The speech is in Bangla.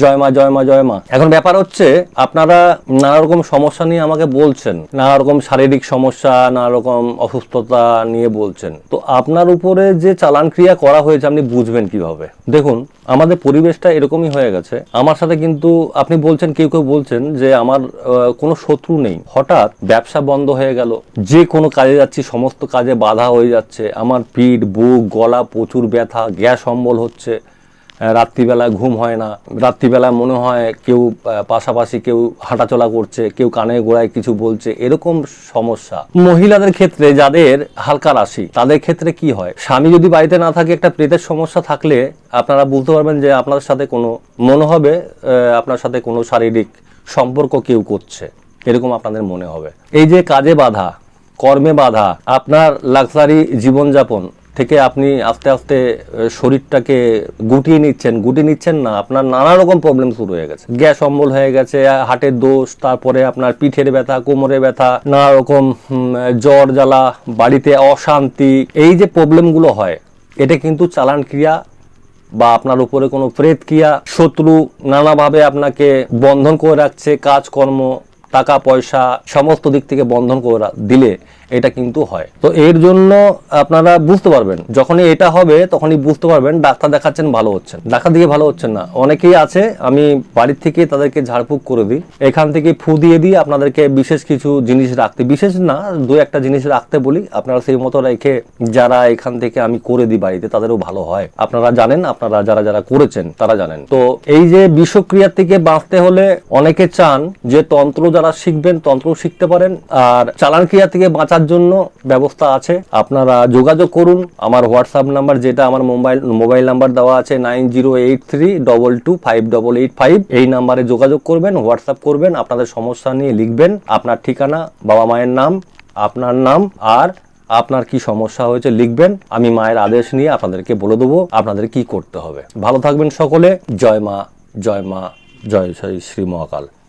জয় মা জয় মা জয় মা। এখন ব্যাপার হচ্ছে, আপনারা নানা রকম সমস্যা নিয়ে আমাকে বলছেন। নানা রকম শারীরিক সমস্যা, নানা রকম অসুস্থতা নিয়ে বলছেন। তো আপনার উপরে যে চালান ক্রিয়া করা হয়েছে, আপনি বুঝবেন কীভাবে? দেখুন, আমাদের পরিবেশটা এরকমই হয়ে গেছে। আমার সাথে কিন্তু আপনি বলছেন, কেউ কেউ বলছেন যে আমার কোনো শত্রু নেই। হঠাৎ ব্যবসা বন্ধ হয়ে গেল। যে কোনো কাজে যাচ্ছি, সমস্ত কাজে বাধা হয়ে যাচ্ছে। আমার পিঠ, বুক, গলা প্রচুর ব্যথা, গ্যাস অম্বল হচ্ছে। রাত্রিবেলা ঘুম হয় না। রাত্রিবেলা মনে হয় কেউ পাশাপাশি কেউ হাঁটাচলা করছে, কেউ কানে গোড়ায় কিছু বলছে, এরকম সমস্যা। মহিলাদের ক্ষেত্রে যাদের হালকা রাশি, তাদের ক্ষেত্রে কি হয়? স্বামী যদি বাড়িতে না থাকে, একটা প্রেতের সমস্যা থাকলে আপনারা বুঝতে পারবেন যে আপনার সাথে কোনো মনে হবে আপনার সাথে কোনো শারীরিক সম্পর্ক কেউ করছে। এরকম আপনাদের মনে হবে। এই যে কাজে বাধা, কর্মে বাধা, আপনার লাক্সারি জীবনযাপন থেকে আপনি আস্তে আস্তে শরীরটাকে গুটিয়ে নিচ্ছেন। গুটিয়ে নিচ্ছেন না, আপনার নানা রকম প্রবলেম শুরু হয়ে গেছে। গ্যাস অম্বল হয়ে গেছে হাটের দোষ, তারপরে আপনার পিঠের ব্যথা কোমরে ব্যথা, নানা রকম জ্বর, জ্বালা, বাড়িতে অশান্তি। এই যে প্রবলেমগুলো হয়, এটা কিন্তু চালান ক্রিয়া বা আপনার উপরে কোনো প্রেত ক্রিয়া, শত্রু নানাভাবে আপনাকে বন্ধন করে রাখছে, কাজকর্ম টাকা, পয়সা, সমস্ত দিক থেকে বন্ধন করে, দিলে এটা কিন্তু হয়। তো এর জন্য আপনারা বুঝতে পারবেন, যখনই এটা হবে, তখনই বুঝতে পারবেন, ডাক্তার দেখাচ্ছেন, ভালো হচ্ছেন। ডাক্তার দিয়ে ভালো হচ্ছেন না। অনেকেই আছে, আমি বাড়ির থেকে তাদেরকে ঝাড়ফুঁক করে দিই। এখান থেকে ফু দিয়ে দিই, আপনাদেরকে বিশেষ কিছু জিনিস রাখতে। বিশেষ না, দু একটা জিনিস রাখতে বলি, আপনারা সেই মতো রেখে যারা এখান থেকে আমি করে দিই বাড়িতে, তাদেরও ভালো হয়। আপনারা জানেন, আপনারা যারা যারা করেছেন, তারা জানেন। তো এই যে বিষক্রিয়ার থেকে বাঁচতে হলে অনেকে চান যে তন্ত্র যারা শিখবেন তন্ত্র শিখতে পারেন। আর চালান ক্রিয়া থেকে বাঁচার জন্য ব্যবস্থা আছে। আপনারা যোগাযোগ করুন। আমার হোয়াটসঅ্যাপ নাম্বার যেটা আমার মোবাইল মোবাইল নাম্বার দেওয়া আছে nine zero eight three double two five double eight five. এই নাম্বারে যোগাযোগ করবেন, হোয়াটসঅ্যাপ করবেন, আপনাদের সমস্যা নিয়ে লিখবেন। আপনার ঠিকানা, বাবা মায়ের নাম, আপনার নাম, আর আপনার কি সমস্যা হয়েছে লিখবেন। আমি মায়ের আদেশ নিয়ে আপনাদেরকে বলে দেবো আপনাদের কি করতে হবে। ভালো থাকবেন সকলে। জয় মা জয় মা, জয় শ্রী শ্রী মহাকাল।